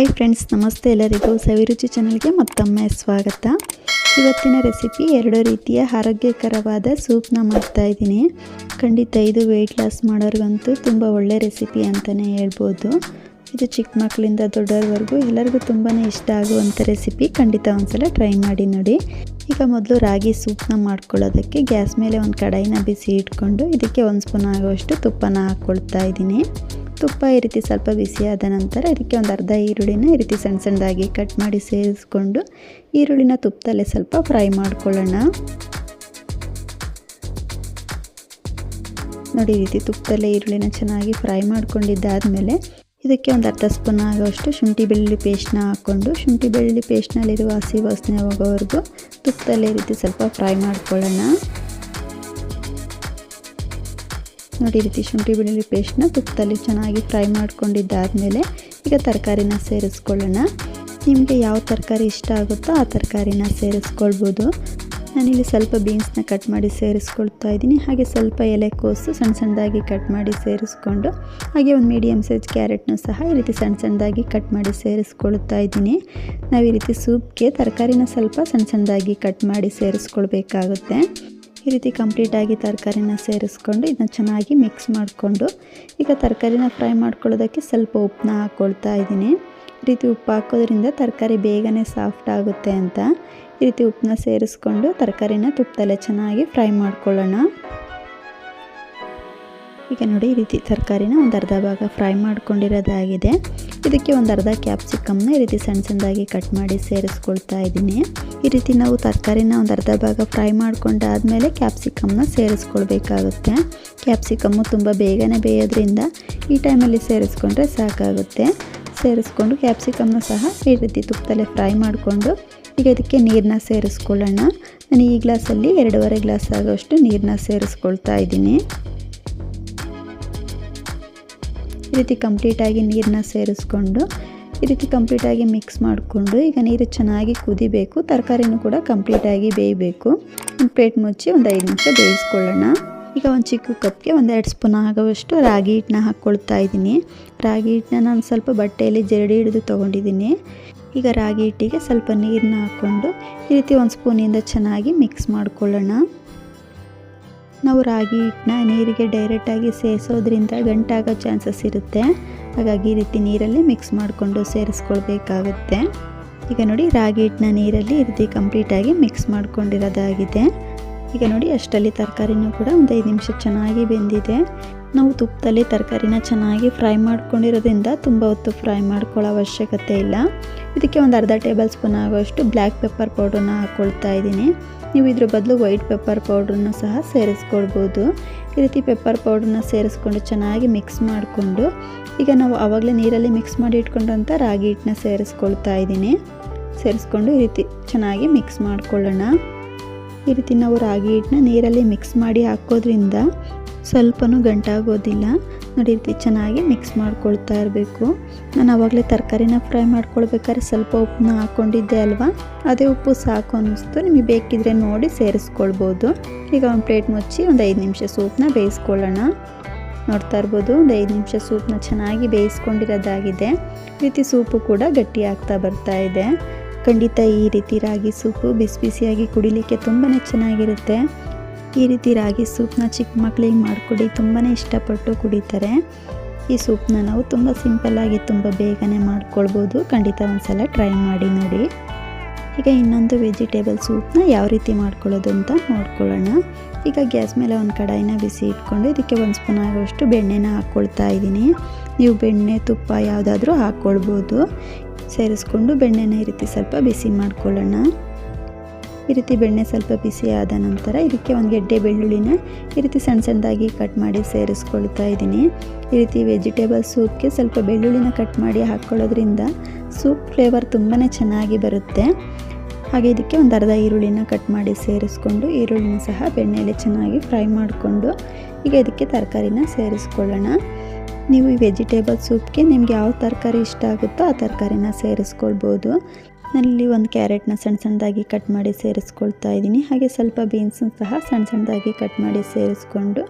Hi friends ನಮಸ್ತೆ ಎಲ್ಲರಿಗೂ ಸವಿರುಚಿ ಚಾನಲ್ಗೆ ಮತ್ತೊಮ್ಮೆ ಸ್ವಾಗತ. ಇವತ್ತಿನ ರೆಸಿಪಿ ಎರಡು ರೀತಿಯ ಆರೋಗ್ಯಕರವಾದ ಸೂಪ್ನ ಮಾಡ್ತಾ ಇದ್ದೀನಿ. ಖಂಡಿತ ಇದು ವೆಯ್ಟ್ ಲಾಸ್ ಮಾಡೋರಿಗಂತೂ ತುಂಬ ಒಳ್ಳೆ ರೆಸಿಪಿ ಅಂತಲೇ ಹೇಳ್ಬೋದು. ಇದು ಚಿಕ್ಕ ಮಕ್ಕಳಿಂದ ದೊಡ್ಡವ್ರವರೆಗೂ ಎಲ್ಲರಿಗೂ ತುಂಬಾ ಇಷ್ಟ ಆಗುವಂಥ ರೆಸಿಪಿ ಖಂಡಿತ ಒಂದ್ಸಲ ಟ್ರೈ ಮಾಡಿ ನೋಡಿ. ಈಗ ಮೊದಲು ರಾಗಿ ಸೂಪ್ನ ಮಾಡ್ಕೊಳ್ಳೋದಕ್ಕೆ ಗ್ಯಾಸ್ ಮೇಲೆ ಒಂದು ಕಡಾಯಿನ ಬಿಸಿ ಇಟ್ಕೊಂಡು ಇದಕ್ಕೆ ಒಂದು ಸ್ಪೂನ್ ಆಗುವಷ್ಟು ತುಪ್ಪನ ಹಾಕ್ಕೊಳ್ತಾ ಇದ್ದೀನಿ. ತುಪ್ಪ ಈ ರೀತಿ ಸ್ವಲ್ಪ ಬಿಸಿಯಾದ ನಂತರ ಇದಕ್ಕೆ ಒಂದು ಅರ್ಧ ಈರುಳ್ಳಿನ ಈ ರೀತಿ ಸಣ್ಣ ಸಣ್ಣದಾಗಿ ಕಟ್ ಮಾಡಿ ಸೇರಿಸ್ಕೊಂಡು ಈರುಳ್ಳಿನ ತುಪ್ಪದಲ್ಲೇ ಸ್ವಲ್ಪ ಫ್ರೈ ಮಾಡ್ಕೊಳ್ಳೋಣ. ನೋಡಿ ಈ ರೀತಿ ತುಪ್ಪದಲ್ಲೇ ಈರುಳ್ಳಿನ ಚೆನ್ನಾಗಿ ಫ್ರೈ ಮಾಡ್ಕೊಂಡಿದ್ದಾದಮೇಲೆ ಇದಕ್ಕೆ ಒಂದು ಅರ್ಧ ಸ್ಪೂನ್ ಆಗೋಷ್ಟು ಶುಂಠಿ ಬೆಳ್ಳುಳ್ಳಿ ಪೇಸ್ಟ್ನ ಹಾಕ್ಕೊಂಡು ಶುಂಠಿ ಬೆಳ್ಳುಳ್ಳಿ ಪೇಸ್ಟ್ನಲ್ಲಿರುವ ಹಸಿ ವಾಸನೆ ಹೋಗೋವರೆಗೂ ತುಪ್ಪದಲ್ಲೇ ರೀತಿ ಸ್ವಲ್ಪ ಫ್ರೈ ಮಾಡ್ಕೊಳ್ಳೋಣ. ನೋಡಿ ಈ ರೀತಿ ಶುಂಠಿ ಬೆಳ್ಳುಳ್ಳಿ ಪೇಸ್ಟ್ನ ತುಪ್ಪದಲ್ಲಿ ಚೆನ್ನಾಗಿ ಫ್ರೈ ಮಾಡ್ಕೊಂಡಿದ್ದಾದಮೇಲೆ ಈಗ ತರಕಾರಿನ ಸೇರಿಸ್ಕೊಳ್ಳೋಣ. ನಿಮಗೆ ಯಾವ ತರಕಾರಿ ಇಷ್ಟ ಆಗುತ್ತೋ ಆ ತರಕಾರಿನ ಸೇರಿಸ್ಕೊಳ್ಬೋದು. ನಾನಿಲ್ಲಿ ಸ್ವಲ್ಪ ಬೀನ್ಸ್ನ ಕಟ್ ಮಾಡಿ ಸೇರಿಸ್ಕೊಳ್ತಾ ಇದ್ದೀನಿ. ಹಾಗೆ ಸ್ವಲ್ಪ ಎಲೆಕೋಸು ಸಣ್ಣ ಸಣ್ಣದಾಗಿ ಕಟ್ ಮಾಡಿ ಸೇರಿಸ್ಕೊಂಡು, ಹಾಗೆ ಒಂದು ಮೀಡಿಯಮ್ ಸೈಜ್ ಕ್ಯಾರೆಟ್ನು ಸಹ ಈ ರೀತಿ ಸಣ್ಣ ಸಣ್ಣದಾಗಿ ಕಟ್ ಮಾಡಿ ಸೇರಿಸ್ಕೊಳ್ತಾ ಇದ್ದೀನಿ. ನಾವು ಈ ರೀತಿ ಸೂಪ್ಗೆ ತರಕಾರಿನ ಸ್ವಲ್ಪ ಸಣ್ಣ ಸಣ್ಣದಾಗಿ ಕಟ್ ಮಾಡಿ ಸೇರಿಸ್ಕೊಳ್ಬೇಕಾಗುತ್ತೆ. ಈ ರೀತಿ ಕಂಪ್ಲೀಟಾಗಿ ತರಕಾರಿನ ಸೇರಿಸ್ಕೊಂಡು ಇದನ್ನ ಚೆನ್ನಾಗಿ ಮಿಕ್ಸ್ ಮಾಡಿಕೊಂಡು ಈಗ ತರಕಾರಿನ ಫ್ರೈ ಮಾಡ್ಕೊಳ್ಳೋದಕ್ಕೆ ಸ್ವಲ್ಪ ಉಪ್ಪನ್ನ ಹಾಕ್ಕೊಳ್ತಾ ಇದ್ದೀನಿ. ಈ ರೀತಿ ಉಪ್ಪು ಹಾಕೋದ್ರಿಂದ ತರಕಾರಿ ಬೇಗನೆ ಸಾಫ್ಟ್ ಆಗುತ್ತೆ ಅಂತ. ಈ ರೀತಿ ಉಪ್ಪನ್ನ ಸೇರಿಸ್ಕೊಂಡು ತರಕಾರಿನ ತುಪ್ಪದಲ್ಲೇ ಚೆನ್ನಾಗಿ ಫ್ರೈ ಮಾಡ್ಕೊಳ್ಳೋಣ. ಈಗ ನೋಡಿ ಈ ರೀತಿ ತರಕಾರಿನ ಒಂದು ಅರ್ಧ ಭಾಗ ಫ್ರೈ ಮಾಡ್ಕೊಂಡಿರೋದಾಗಿದೆ. ಇದಕ್ಕೆ ಒಂದು ಅರ್ಧ ಕ್ಯಾಪ್ಸಿಕಮ್ನ ಈ ರೀತಿ ಸಣ್ಣ ಸಣ್ಣದಾಗಿ ಕಟ್ ಮಾಡಿ ಸೇರಿಸ್ಕೊಳ್ತಾ ಇದ್ದೀನಿ. ಈ ರೀತಿ ನಾವು ತರಕಾರಿನ ಒಂದು ಅರ್ಧ ಭಾಗ ಫ್ರೈ ಮಾಡ್ಕೊಂಡಾದಮೇಲೆ ಕ್ಯಾಪ್ಸಿಕಮ್ನ ಸೇರಿಸ್ಕೊಳ್ಬೇಕಾಗುತ್ತೆ. ಕ್ಯಾಪ್ಸಿಕಮ್ಮು ತುಂಬ ಬೇಗನೆ ಬೇಯೋದ್ರಿಂದ ಈ ಟೈಮಲ್ಲಿ ಸೇರಿಸ್ಕೊಂಡ್ರೆ ಸಾಕಾಗುತ್ತೆ. ಸೇರಿಸ್ಕೊಂಡು ಕ್ಯಾಪ್ಸಿಕಮ್ನ ಸಹ ಈ ರೀತಿ ತುಪ್ಪದಲ್ಲೇ ಫ್ರೈ ಮಾಡಿಕೊಂಡು ಈಗ ಇದಕ್ಕೆ ನೀರನ್ನ ಸೇರಿಸ್ಕೊಳ್ಳೋಣ. ನಾನು ಈ ಗ್ಲಾಸಲ್ಲಿ ಎರಡೂವರೆ ಗ್ಲಾಸ್ ಆಗೋಷ್ಟು ನೀರನ್ನ ಸೇರಿಸ್ಕೊಳ್ತಾ ಇದ್ದೀನಿ. ಈ ರೀತಿ ಕಂಪ್ಲೀಟಾಗಿ ನೀರನ್ನ ಸೇರಿಸ್ಕೊಂಡು ಈ ರೀತಿ ಕಂಪ್ಲೀಟಾಗಿ ಮಿಕ್ಸ್ ಮಾಡಿಕೊಂಡು ಈಗ ನೀರು ಚೆನ್ನಾಗಿ ಕುದಿಬೇಕು. ತರಕಾರಿನೂ ಕೂಡ ಕಂಪ್ಲೀಟಾಗಿ ಬೇಯಬೇಕು. ಒಂದು ಪ್ಲೇಟ್ ಮುಚ್ಚಿ ಒಂದು ಐದು ನಿಮಿಷ ಬೇಯಿಸ್ಕೊಳ್ಳೋಣ. ಈಗ ಒಂದು ಚಿಕ್ಕ ಕಪ್ಗೆ ಒಂದು ಎರಡು ಸ್ಪೂನ್ ಆಗುವಷ್ಟು ರಾಗಿ ಹಿಟ್ಟನ್ನ ಹಾಕ್ಕೊಳ್ತಾ ಇದ್ದೀನಿ. ರಾಗಿ ಹಿಟ್ಟನ್ನ ನಾನು ಸ್ವಲ್ಪ ಬಟ್ಟೆಯಲ್ಲಿ ಜರಡಿ ಹಿಡಿದು ತೊಗೊಂಡಿದ್ದೀನಿ. ಈಗ ರಾಗಿ ಹಿಟ್ಟಿಗೆ ಸ್ವಲ್ಪ ನೀರನ್ನ ಹಾಕ್ಕೊಂಡು ಈ ರೀತಿ ಒಂದು ಸ್ಪೂನಿಂದ ಚೆನ್ನಾಗಿ ಮಿಕ್ಸ್ ಮಾಡ್ಕೊಳ್ಳೋಣ. ನಾವು ರಾಗಿ ಹಿಟ್ಟನ್ನ ನೀರಿಗೆ ಡೈರೆಕ್ಟಾಗಿ ಸೇರಿಸೋದ್ರಿಂದ ಗಂಟಾಗೋ ಚಾನ್ಸಸ್ ಇರುತ್ತೆ. ಹಾಗಾಗಿ ಈ ರೀತಿ ನೀರಲ್ಲಿ ಮಿಕ್ಸ್ ಮಾಡಿಕೊಂಡು ಸೇರಿಸ್ಕೊಳ್ಬೇಕಾಗುತ್ತೆ. ಈಗ ನೋಡಿ ರಾಗಿ ಹಿಟ್ಟನ್ನ ನೀರಲ್ಲಿ ಈ ರೀತಿ ಕಂಪ್ಲೀಟಾಗಿ ಮಿಕ್ಸ್ ಮಾಡ್ಕೊಂಡಿರೋದಾಗಿದೆ. ಈಗ ನೋಡಿ ಅಷ್ಟರಲ್ಲಿ ತರಕಾರಿನೂ ಕೂಡ ಒಂದು ಐದು ನಿಮಿಷ ಚೆನ್ನಾಗಿ ಬೆಂದಿದೆ. ನಾವು ತುಪ್ಪದಲ್ಲಿ ತರಕಾರಿನ ಚೆನ್ನಾಗಿ ಫ್ರೈ ಮಾಡ್ಕೊಂಡಿರೋದ್ರಿಂದ ತುಂಬ ಹೊತ್ತು ಫ್ರೈ ಮಾಡ್ಕೊಳ್ಳೋ ಅವಶ್ಯಕತೆ ಇಲ್ಲ. ಇದಕ್ಕೆ ಒಂದು ಅರ್ಧ ಟೇಬಲ್ ಸ್ಪೂನ್ ಆಗೋಷ್ಟು ಬ್ಲ್ಯಾಕ್ ಪೆಪ್ಪರ್ ಪೌಡ್ರನ್ನ ಹಾಕ್ಕೊಳ್ತಾ ಇದ್ದೀನಿ. ನೀವು ಇದ್ರ ಬದಲು ವೈಟ್ ಪೆಪ್ಪರ್ ಪೌಡ್ರನ್ನ ಸಹ ಸೇರಿಸ್ಕೊಳ್ಬೋದು. ಈ ರೀತಿ ಪೆಪ್ಪರ್ ಪೌಡ್ರನ್ನ ಸೇರಿಸ್ಕೊಂಡು ಚೆನ್ನಾಗಿ ಮಿಕ್ಸ್ ಮಾಡಿಕೊಂಡು, ಈಗ ನಾವು ಆವಾಗಲೇ ನೀರಲ್ಲಿ ಮಿಕ್ಸ್ ಮಾಡಿ ಇಟ್ಕೊಂಡಂಥ ರಾಗಿ ಹಿಟ್ಟನ್ನ ಸೇರಿಸ್ಕೊಳ್ತಾ ಇದ್ದೀನಿ. ಸೇರಿಸ್ಕೊಂಡು ಈ ರೀತಿ ಚೆನ್ನಾಗಿ ಮಿಕ್ಸ್ ಮಾಡ್ಕೊಳ್ಳೋಣ. ಈ ರೀತಿ ನಾವು ರಾಗಿ ಹಿಟ್ಟನ್ನ ನೀರಲ್ಲಿ ಮಿಕ್ಸ್ ಮಾಡಿ ಹಾಕೋದ್ರಿಂದ ಸ್ವಲ್ಪನೂ ಗಂಟಾಗೋದಿಲ್ಲ ನೋಡಿ ರೀತಿ ಚೆನ್ನಾಗಿ ಮಿಕ್ಸ್ ಮಾಡ್ಕೊಳ್ತಾ ಇರಬೇಕು. ನಾನು ಆವಾಗಲೇ ತರಕಾರಿನ ಫ್ರೈ ಮಾಡ್ಕೊಳ್ಬೇಕಾದ್ರೆ ಸ್ವಲ್ಪ ಉಪ್ಪನ್ನ ಹಾಕ್ಕೊಂಡಿದ್ದೆ ಅಲ್ವಾ? ಅದೇ ಉಪ್ಪು ಸಾಕು ಅನ್ನಿಸ್ತು. ನಿಮಗೆ ಬೇಕಿದ್ರೆ ನೋಡಿ ಸೇರಿಸ್ಕೊಳ್ಬೋದು. ಈಗ ಒಂದು ಪ್ಲೇಟ್ ಮುಚ್ಚಿ ಒಂದು ಐದು ನಿಮಿಷ ಸೂಪ್ನ ಬೇಯಿಸ್ಕೊಳ್ಳೋಣ. ನೋಡ್ತಾ ಇರ್ಬೋದು, ಒಂದು ಐದು ನಿಮಿಷ ಸೂಪ್ನ ಚೆನ್ನಾಗಿ ಬೇಯಿಸ್ಕೊಂಡಿರೋದಾಗಿದೆ. ರೀತಿ ಸೂಪು ಕೂಡ ಗಟ್ಟಿ ಆಗ್ತಾ ಬರ್ತಾ ಇದೆ. ಖಂಡಿತ ಈ ರೀತಿ ರಾಗಿ ಸೂಪು ಬಿಸಿ ಬಿಸಿಯಾಗಿ ಕುಡಿಲಿಕ್ಕೆ ತುಂಬಾ ಚೆನ್ನಾಗಿರುತ್ತೆ. ಈ ರೀತಿ ರಾಗಿ ಸೂಪ್ನ ಚಿಕ್ಕ ಮಕ್ಕಳಿಗೆ ಮಾಡಿಕೊಡಿ. ತುಂಬಾ ಇಷ್ಟಪಟ್ಟು ಕುಡಿತಾರೆ. ಈ ಸೂಪ್ನ ನಾವು ತುಂಬ ಸಿಂಪಲ್ಲಾಗಿ ತುಂಬ ಬೇಗನೆ ಮಾಡ್ಕೊಳ್ಬೋದು. ಖಂಡಿತ ಒಂದ್ಸಲ ಟ್ರೈ ಮಾಡಿ ನೋಡಿ. ಈಗ ಇನ್ನೊಂದು ವೆಜಿಟೇಬಲ್ ಸೂಪ್ನ ಯಾವ ರೀತಿ ಮಾಡ್ಕೊಳ್ಳೋದು ಅಂತ ನೋಡ್ಕೊಳ್ಳೋಣ. ಈಗ ಗ್ಯಾಸ್ ಮೇಲೆ ಒಂದು ಕಡಾಯಿನ ಬಿಸಿ ಇಟ್ಕೊಂಡು ಇದಕ್ಕೆ ಒಂದು ಸ್ಪೂನ್ ಆಗೋಷ್ಟು ಬೆಣ್ಣೆನ ಹಾಕ್ಕೊಳ್ತಾ ಇದ್ದೀನಿ. ನೀವು ಬೆಣ್ಣೆ, ತುಪ್ಪ ಯಾವುದಾದ್ರೂ ಹಾಕ್ಕೊಳ್ಬೋದು ಸೇರಿಸ್ಕೊಂಡು ಬೆಣ್ಣೆನ ಈ ರೀತಿ ಸ್ವಲ್ಪ ಬಿಸಿ ಮಾಡ್ಕೊಳ್ಳೋಣ. ಈ ರೀತಿ ಬೆಣ್ಣೆ ಸ್ವಲ್ಪ ಬಿಸಿ ಆದ ನಂತರ ಇದಕ್ಕೆ ಒಂದು ಗೆಡ್ಡೆ ಬೆಳ್ಳುಳ್ಳಿನ ಈ ರೀತಿ ಸಣ್ಣ ಸಣ್ಣದಾಗಿ ಕಟ್ ಮಾಡಿ ಸೇರಿಸ್ಕೊಳ್ತಾ ಇದ್ದೀನಿ. ಈ ರೀತಿ ವೆಜಿಟೇಬಲ್ ಸೂಪ್ಗೆ ಸ್ವಲ್ಪ ಬೆಳ್ಳುಳ್ಳಿನ ಕಟ್ ಮಾಡಿ ಹಾಕ್ಕೊಳ್ಳೋದ್ರಿಂದ ಸೂಪ್ ಫ್ಲೇವರ್ ತುಂಬಾ ಚೆನ್ನಾಗಿ ಬರುತ್ತೆ. ಹಾಗೆ ಇದಕ್ಕೆ ಒಂದು ಅರ್ಧ ಈರುಳ್ಳಿನ ಕಟ್ ಮಾಡಿ ಸೇರಿಸ್ಕೊಂಡು ಈರುಳ್ಳಿನ ಸಹ ಬೆಣ್ಣೆಯಲ್ಲಿ ಚೆನ್ನಾಗಿ ಫ್ರೈ ಮಾಡಿಕೊಂಡು ಈಗ ಇದಕ್ಕೆ ತರಕಾರಿನ ಸೇರಿಸ್ಕೊಳ್ಳೋಣ. ನೀವು ಈ ವೆಜಿಟೇಬಲ್ ಸೂಪ್ಗೆ ನಿಮ್ಗೆ ಯಾವ ತರಕಾರಿ ಇಷ್ಟ ಆಗುತ್ತೋ ಆ ತರಕಾರಿನ ಸೇರಿಸ್ಕೊಳ್ಬೋದು. ನಾನಿಲ್ಲಿ ಒಂದು ಕ್ಯಾರೆಟ್ನ ಸಣ್ಣ ಸಣ್ಣದಾಗಿ ಕಟ್ ಮಾಡಿ ಸೇರಿಸ್ಕೊಳ್ತಾ ಇದ್ದೀನಿ. ಹಾಗೆ ಸ್ವಲ್ಪ ಬೀನ್ಸನ್ನು ಸಹ ಸಣ್ಣ ಸಣ್ಣದಾಗಿ ಕಟ್ ಮಾಡಿ ಸೇರಿಸ್ಕೊಂಡು,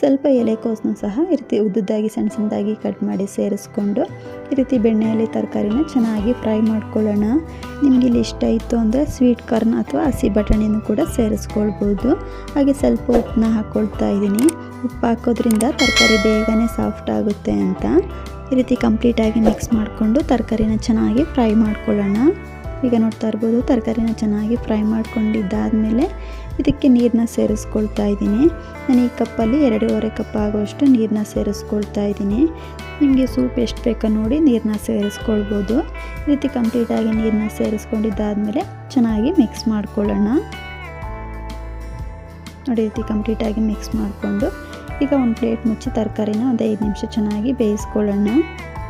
ಸ್ವಲ್ಪ ಎಲೆಕೋಸನ್ನು ಸಹ ಈ ರೀತಿ ಉದ್ದುದ್ದಾಗಿ ಸಣ್ಣ ಸಣ್ಣದಾಗಿ ಕಟ್ ಮಾಡಿ ಸೇರಿಸ್ಕೊಂಡು, ಈ ರೀತಿ ಬೆಣ್ಣೆಯಲ್ಲಿ ತರಕಾರಿನ ಚೆನ್ನಾಗಿ ಫ್ರೈ ಮಾಡ್ಕೊಳ್ಳೋಣ. ನಿಮಗೆ ಇಲ್ಲಿ ಇಷ್ಟ ಇತ್ತು ಅಂದರೆ ಸ್ವೀಟ್ ಕಾರ್ನ್ ಅಥವಾ ಹಸಿ ಬಟಾಣಿನೂ ಕೂಡ ಸೇರಿಸ್ಕೊಳ್ಬೋದು. ಹಾಗೆ ಸ್ವಲ್ಪ ಉಪ್ಪನ್ನ ಹಾಕ್ಕೊಳ್ತಾ ಇದ್ದೀನಿ. ಉಪ್ಪು ಹಾಕೋದ್ರಿಂದ ತರಕಾರಿ ಬೇಗನೆ ಸಾಫ್ಟ್ ಆಗುತ್ತೆ ಅಂತ. ಈ ರೀತಿ ಕಂಪ್ಲೀಟಾಗಿ ಮಿಕ್ಸ್ ಮಾಡಿಕೊಂಡು ತರಕಾರಿನ ಚೆನ್ನಾಗಿ ಫ್ರೈ ಮಾಡ್ಕೊಳ್ಳೋಣ. ಈಗ ನೋಡ್ತಾ ಇರ್ಬೋದು ತರಕಾರಿನ ಚೆನ್ನಾಗಿ ಫ್ರೈ ಮಾಡ್ಕೊಂಡಿದ್ದಾದಮೇಲೆ ಇದಕ್ಕೆ ನೀರನ್ನ ಸೇರಿಸ್ಕೊಳ್ತಾ ಇದ್ದೀನಿ. ನಾನು ಈ ಕಪ್ಪಲ್ಲಿ ಎರಡೂವರೆ ಕಪ್ ಆಗುವಷ್ಟು ನೀರನ್ನ ಸೇರಿಸ್ಕೊಳ್ತಾ ಇದ್ದೀನಿ. ನಿಮಗೆ ಸೂಪ್ ಎಷ್ಟು ಬೇಕೋ ನೋಡಿ ನೀರನ್ನ ಸೇರಿಸ್ಕೊಳ್ಬೋದು. ಈ ರೀತಿ ಕಂಪ್ಲೀಟಾಗಿ ನೀರನ್ನ ಸೇರಿಸ್ಕೊಂಡಿದ್ದಾದಮೇಲೆ ಚೆನ್ನಾಗಿ ಮಿಕ್ಸ್ ಮಾಡ್ಕೊಳ್ಳೋಣ. ನೋಡಿ ರೀತಿ ಕಂಪ್ಲೀಟಾಗಿ ಮಿಕ್ಸ್ ಮಾಡಿಕೊಂಡು ಈಗ ಒಂದು ಪ್ಲೇಟ್ ಮುಚ್ಚಿ ತರಕಾರಿನ ಒಂದು ಐದು ನಿಮಿಷ ಚೆನ್ನಾಗಿ ಬೇಯಿಸ್ಕೊಳ್ಳೋಣ.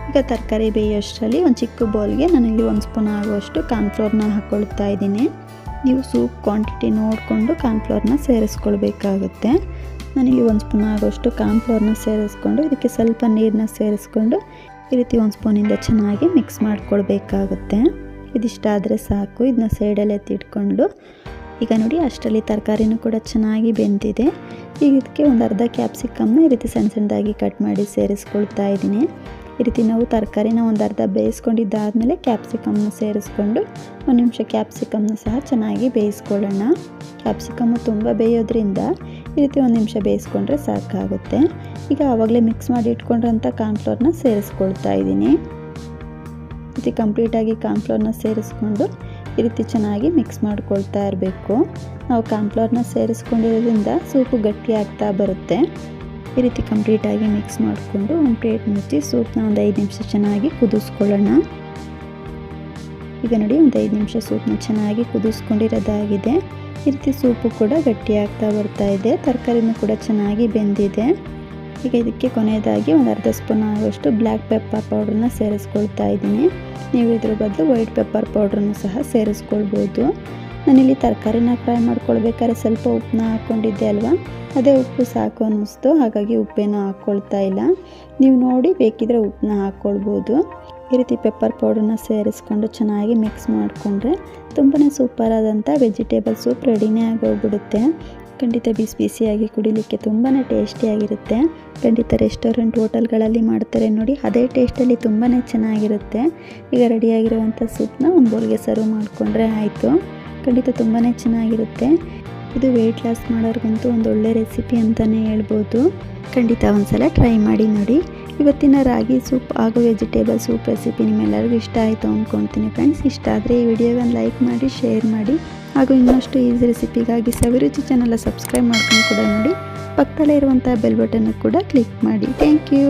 ಈಗ ತರಕಾರಿ ಬೇಯೋಷ್ಟರಲ್ಲಿ ಒಂದು ಚಿಕ್ಕ ಬೌಲ್ಗೆ ನಾನಿಲ್ಲಿ ಒಂದು ಸ್ಪೂನ್ ಆಗುವಷ್ಟು ಕಾರ್ನ್ಫ್ಲೋರ್ನ ಹಾಕ್ಕೊಳ್ತಾ ಇದ್ದೀನಿ. ನೀವು ಸೂಪ್ ಕ್ವಾಂಟಿಟಿ ನೋಡಿಕೊಂಡು ಕಾರ್ನ್ಫ್ಲೋರ್ನ ಸೇರಿಸ್ಕೊಳ್ಬೇಕಾಗುತ್ತೆ. ನನಗೆ ಒಂದು ಸ್ಪೂನ್ ಆಗುವಷ್ಟು ಕಾರ್ನ್ಫ್ಲೋರ್ನ ಸೇರಿಸ್ಕೊಂಡು ಇದಕ್ಕೆ ಸ್ವಲ್ಪ ನೀರನ್ನ ಸೇರಿಸ್ಕೊಂಡು ಈ ರೀತಿ ಒಂದು ಸ್ಪೂನಿಂದ ಚೆನ್ನಾಗಿ ಮಿಕ್ಸ್ ಮಾಡ್ಕೊಳ್ಬೇಕಾಗುತ್ತೆ. ಇದಿಷ್ಟಾದರೆ ಸಾಕು. ಇದನ್ನ ಸೈಡಲ್ಲಿ ಎತ್ತಿಟ್ಕೊಂಡು ಈಗ ನೋಡಿ ಅಷ್ಟರಲ್ಲಿ ತರಕಾರಿನೂ ಕೂಡ ಚೆನ್ನಾಗಿ ಬೆಂದಿದೆ. ಈಗ ಇದಕ್ಕೆ ಒಂದು ಅರ್ಧ ಕ್ಯಾಪ್ಸಿಕಮ್ನ ಈ ರೀತಿ ಸಣ್ಣ ಸಣ್ಣದಾಗಿ ಕಟ್ ಮಾಡಿ ಸೇರಿಸ್ಕೊಳ್ತಾ ಇದ್ದೀನಿ. ಈ ರೀತಿ ನಾವು ತರಕಾರಿನ ಒಂದು ಅರ್ಧ ಬೇಯಿಸ್ಕೊಂಡಿದ್ದಾದಮೇಲೆ ಕ್ಯಾಪ್ಸಿಕಮ್ನ ಸೇರಿಸ್ಕೊಂಡು ಒಂದು ನಿಮಿಷ ಕ್ಯಾಪ್ಸಿಕಮ್ನ ಸಹ ಚೆನ್ನಾಗಿ ಬೇಯಿಸ್ಕೊಳ್ಳೋಣ. ಕ್ಯಾಪ್ಸಿಕಮ್ಮು ತುಂಬ ಬೇಯೋದ್ರಿಂದ ಈ ರೀತಿ ಒಂದು ನಿಮಿಷ ಬೇಯಿಸ್ಕೊಂಡ್ರೆ ಸಾಕಾಗುತ್ತೆ. ಈಗ ಆವಾಗಲೇ ಮಿಕ್ಸ್ ಮಾಡಿ ಇಟ್ಕೊಂಡ್ರಂಥ ಕಾರ್ನ್ಫ್ಲೋರ್ನ ಸೇರಿಸ್ಕೊಳ್ತಾ ಇದ್ದೀನಿ. ಈ ರೀತಿ ಕಂಪ್ಲೀಟಾಗಿ ಕಾರ್ನ್ಫ್ಲೋರ್ನ ಸೇರಿಸ್ಕೊಂಡು ಈ ರೀತಿ ಚೆನ್ನಾಗಿ ಮಿಕ್ಸ್ ಮಾಡ್ಕೊಳ್ತಾ ಇರಬೇಕು. ನಾವು ಕಾರ್ನ್ಫ್ಲೋರ್ನ ಸೇರಿಸ್ಕೊಂಡಿರೋದ್ರಿಂದ ಸೂಪು ಗಟ್ಟಿ ಆಗ್ತಾ ಬರುತ್ತೆ. ಈ ರೀತಿ ಕಂಪ್ಲೀಟಾಗಿ ಮಿಕ್ಸ್ ಮಾಡಿಕೊಂಡು ಒಂದು ಪ್ಲೇಟ್ ಮುಚ್ಚಿ ಸೂಪ್ನ ಒಂದು ಐದು ನಿಮಿಷ ಚೆನ್ನಾಗಿ ಕುದಿಸ್ಕೊಳ್ಳೋಣ. ಈಗ ನೋಡಿ ಒಂದು ಐದು ನಿಮಿಷ ಸೂಪ್ನ ಚೆನ್ನಾಗಿ ಕುದಿಸ್ಕೊಂಡಿರೋದಾಗಿದೆ. ಈ ರೀತಿ ಸೂಪು ಕೂಡ ಗಟ್ಟಿಯಾಗ್ತಾ ಬರ್ತಾ ಇದೆ. ತರಕಾರಿನೂ ಕೂಡ ಚೆನ್ನಾಗಿ ಬೆಂದಿದೆ. ಈಗ ಇದಕ್ಕೆ ಕೊನೆಯದಾಗಿ ಒಂದು ಅರ್ಧ ಸ್ಪೂನ್ ಆಗುವಷ್ಟು ಬ್ಲ್ಯಾಕ್ ಪೆಪ್ಪರ್ ಪೌಡ್ರನ್ನ ಸೇರಿಸ್ಕೊಳ್ತಾ ಇದ್ದೀನಿ. ನೀವು ಇದ್ರ ಬದಲು ವೈಟ್ ಪೆಪ್ಪರ್ ಪೌಡ್ರನ್ನು ಸಹ ಸೇರಿಸ್ಕೊಳ್ಬೋದು. ನಾನಿಲ್ಲಿ ತರಕಾರಿನ ಫ್ರೈ ಮಾಡ್ಕೊಳ್ಬೇಕಾದ್ರೆ ಸ್ವಲ್ಪ ಉಪ್ಪನ್ನ ಹಾಕ್ಕೊಂಡಿದ್ದೆ ಅಲ್ವಾ? ಅದೇ ಉಪ್ಪು ಸಾಕು ಅನ್ನಿಸ್ತು. ಹಾಗಾಗಿ ಉಪ್ಪೇನೂ ಹಾಕ್ಕೊಳ್ತಾ ಇಲ್ಲ. ನೀವು ನೋಡಿ ಬೇಕಿದ್ರೆ ಉಪ್ಪನ್ನ ಹಾಕ್ಕೊಳ್ಬೋದು. ಈ ರೀತಿ ಪೆಪ್ಪರ್ ಪೌಡರ್ನ ಸೇರಿಸ್ಕೊಂಡು ಚೆನ್ನಾಗಿ ಮಿಕ್ಸ್ ಮಾಡಿಕೊಂಡ್ರೆ ತುಂಬಾ ಸೂಪರಾದಂಥ ವೆಜಿಟೇಬಲ್ ಸೂಪ್ ರೆಡಿನೇ ಆಗೋಗ್ಬಿಡುತ್ತೆ. ಖಂಡಿತ ಬಿಸಿ ಬಿಸಿಯಾಗಿ ಕುಡಿಲಿಕ್ಕೆ ತುಂಬಾ ಟೇಸ್ಟಿಯಾಗಿರುತ್ತೆ ಖಂಡಿತ ರೆಸ್ಟೋರೆಂಟ್ ಹೋಟೆಲ್ಗಳಲ್ಲಿ ಮಾಡ್ತಾರೆ ನೋಡಿ, ಅದೇ ಟೇಸ್ಟಲ್ಲಿ ತುಂಬಾ ಚೆನ್ನಾಗಿರುತ್ತೆ. ಈಗ ರೆಡಿಯಾಗಿರುವಂಥ ಸೂಪ್ನ ಒಂದು ಬೌಲ್ಗೆ ಸರ್ವ್ ಮಾಡಿಕೊಂಡ್ರೆ ಆಯಿತು. ಖಂಡಿತ ತುಂಬಾ ಚೆನ್ನಾಗಿರುತ್ತೆ. ಇದು ವೆಯ್ಟ್ ಲಾಸ್ ಮಾಡೋರ್ಗಂತೂ ಒಂದು ಒಳ್ಳೆ ರೆಸಿಪಿ ಅಂತಲೇ ಹೇಳ್ಬೋದು. ಖಂಡಿತ ಒಂದ್ಸಲ ಟ್ರೈ ಮಾಡಿ ನೋಡಿ. ಇವತ್ತಿನ ರಾಗಿ ಸೂಪ್ ಹಾಗೂ ವೆಜಿಟೇಬಲ್ ಸೂಪ್ ರೆಸಿಪಿ ನಿಮ್ಮೆಲ್ಲರಿಗೂ ಇಷ್ಟ ಆಯಿತು ಅಂದ್ಕೊಳ್ತೀನಿ ಫ್ರೆಂಡ್ಸ್ ಇಷ್ಟ ಆದರೆ ಈ ವಿಡಿಯೋವನ್ನು ಲೈಕ್ ಮಾಡಿ ಶೇರ್ ಮಾಡಿ ಹಾಗೂ ಇನ್ನಷ್ಟು ಈಸಿ ರೆಸಿಪಿಗಾಗಿ ಸವಿರುಚಿ ಚಾನಲ್ ಸಬ್ಸ್ಕ್ರೈಬ್ ಮಾಡ್ಕೊಂಡು ಕೂಡ ನೋಡಿ. ಪಕ್ಕದಲ್ಲೇ ಇರುವಂಥ ಬೆಲ್ ಬಟನ್ ಕೂಡ ಕ್ಲಿಕ್ ಮಾಡಿ. Thank you